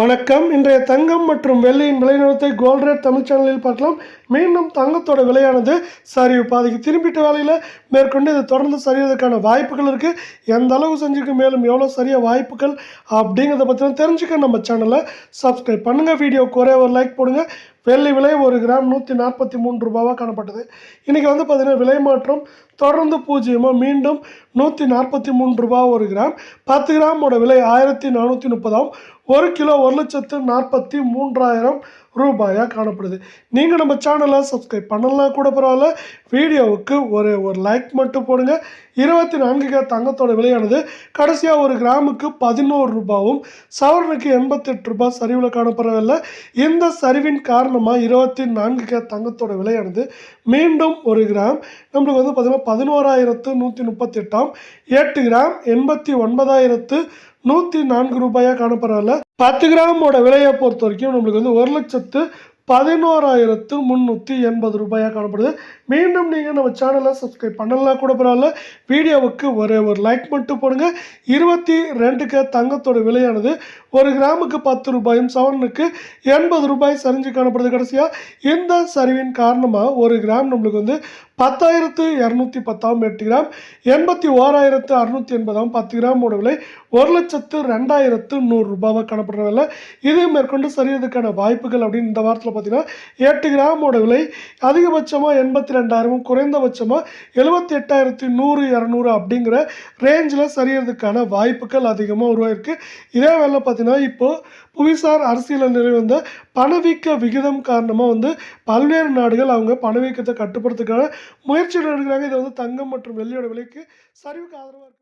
வணக்கம். இன்றைய தங்கம் மற்றும் வெள்ளியின் விலை நிலத்தை கோல்ட் ரேட் தமிழ் சேனலில் பார்க்கலாம். மீண்டும் தங்கத்தோட விலையானது சரிவு பாதைக்கு திரும்பிட்ட வேலையில் மேற்கொண்டு இது தொடர்ந்து சரியறதுக்கான வாய்ப்புகள் இருக்குது எந்த அளவு செஞ்சுருக்கு மேலும் எவ்வளோ சரியாக வாய்ப்புகள் அப்படிங்கிறத பற்றின தெரிஞ்சுக்க நம்ம சேனலை சப்ஸ்கிரைப் பண்ணுங்கள் வீடியோ குறைய ஒரு லைக் போடுங்க. வெள்ளி விலை ஒரு கிராம் நூற்றி நாற்பத்தி மூன்று ரூபாவாக காணப்பட்டது. இன்றைக்கி வந்து பார்த்திங்கன்னா விலை மாற்றம் தொடர்ந்து பூஜ்ஜியமாக மீண்டும் நூற்றி நாற்பத்தி மூன்று ரூபா ஒரு கிராம். பத்து கிராமோட விலை ஆயிரத்தி நானூற்றி முப்பதாம். ஒரு கிலோ ஒரு லட்சத்து நாற்பத்தி மூன்றாயிரம். ரூபாயாக காணப்படுது. நீங்கள் நம்ம சேனலை சப்ஸ்கிரைப் பண்ணலாம் கூட பரவாயில்ல. வீடியோவுக்கு ஒரு ஒரு லைக் மட்டும் போடுங்க. இருபத்தி நான்கு கே தங்கத்தோட விலையானது கடைசியாக ஒரு கிராமுக்கு பதினோரு ரூபாவும் சவரனுக்கு எண்பத்தெட்டு ரூபாய் சரிவில் காணப்படவில்லை. இந்த சரிவின் காரணமாக இருபத்தி நான்கு கே தங்கத்தோட விலையானது மீண்டும் ஒரு கிராம் நம்மளுக்கு வந்து பார்த்திங்கன்னா பதினோராயிரத்து நூற்றி முப்பத்தெட்டாம் எட்டு கிராம் எண்பத்தி ஒன்பதாயிரத்து நூற்றி நான்கு ரூபாயாக காணப்படவில்லை பத்து கிராமோட விலையை பொறுத்த வரைக்கும் நம்மளுக்கு வந்து ஒரு லட்சத்து பதினோராயிரத்து முந்நூற்றி எண்பது ரூபாயாக காணப்படுது. மீண்டும் நீங்கள் நம்ம சேனலை சப்ஸ்கிரைப் பண்ணலாம் கூட பரவாயில்ல. வீடியோவுக்கு ஒரே ஒரு லைக் மட்டும் போடுங்க. இருபத்தி ரெண்டுக்கு தங்கத்தோட விலையானது ஒரு கிராமுக்கு பத்து ரூபாயும் செவனுக்கு எண்பது ரூபாய் சரிஞ்சு காணப்படுது கடைசியாக இந்த சரிவின் காரணமாக ஒரு கிராம் நம்மளுக்கு வந்து பத்தாயிரத்து இரநூத்தி பத்தாம் எட்டு கிராம் எண்பத்தி ஓராயிரத்து அறுநூற்றி எண்பதாம் பத்து கிராமோட விலை ஒரு லட்சத்து ரெண்டாயிரத்து நூறு ரூபாவாக காணப்படுற விலை. இது மேற்கொண்டு சரியதுக்கான வாய்ப்புகள் அப்படின்னு இந்த வாரத்தில் பார்த்தீங்கன்னா எட்டு கிராமோட விலை அதிகபட்சமாக எண்பத்தி ரெண்டாயிரமும் குறைந்தபட்சமாக எழுபத்தி எட்டாயிரத்தி நூறு இரநூறு அப்படிங்கிற ரேஞ்சில் சரியறதுக்கான வாய்ப்புகள் அதிகமாக உருவாயிருக்கு. இதே வேலை பார்த்தீங்கன்னா இப்போது புவிசார் அரசியலில் நிலவந்த பணவீக்க விகிதம் காரணமாக வந்து பல்வேறு நாடுகள் அவங்க பணவீக்கத்தை கட்டுப்படுத்துக்கான முயற்சிகள் எடுக்கிறாங்க இதை வந்து தங்கம் மற்றும் வெள்ளியோட விலைக்கு சரிவுக்கு ஆதரவாக இருக்கு.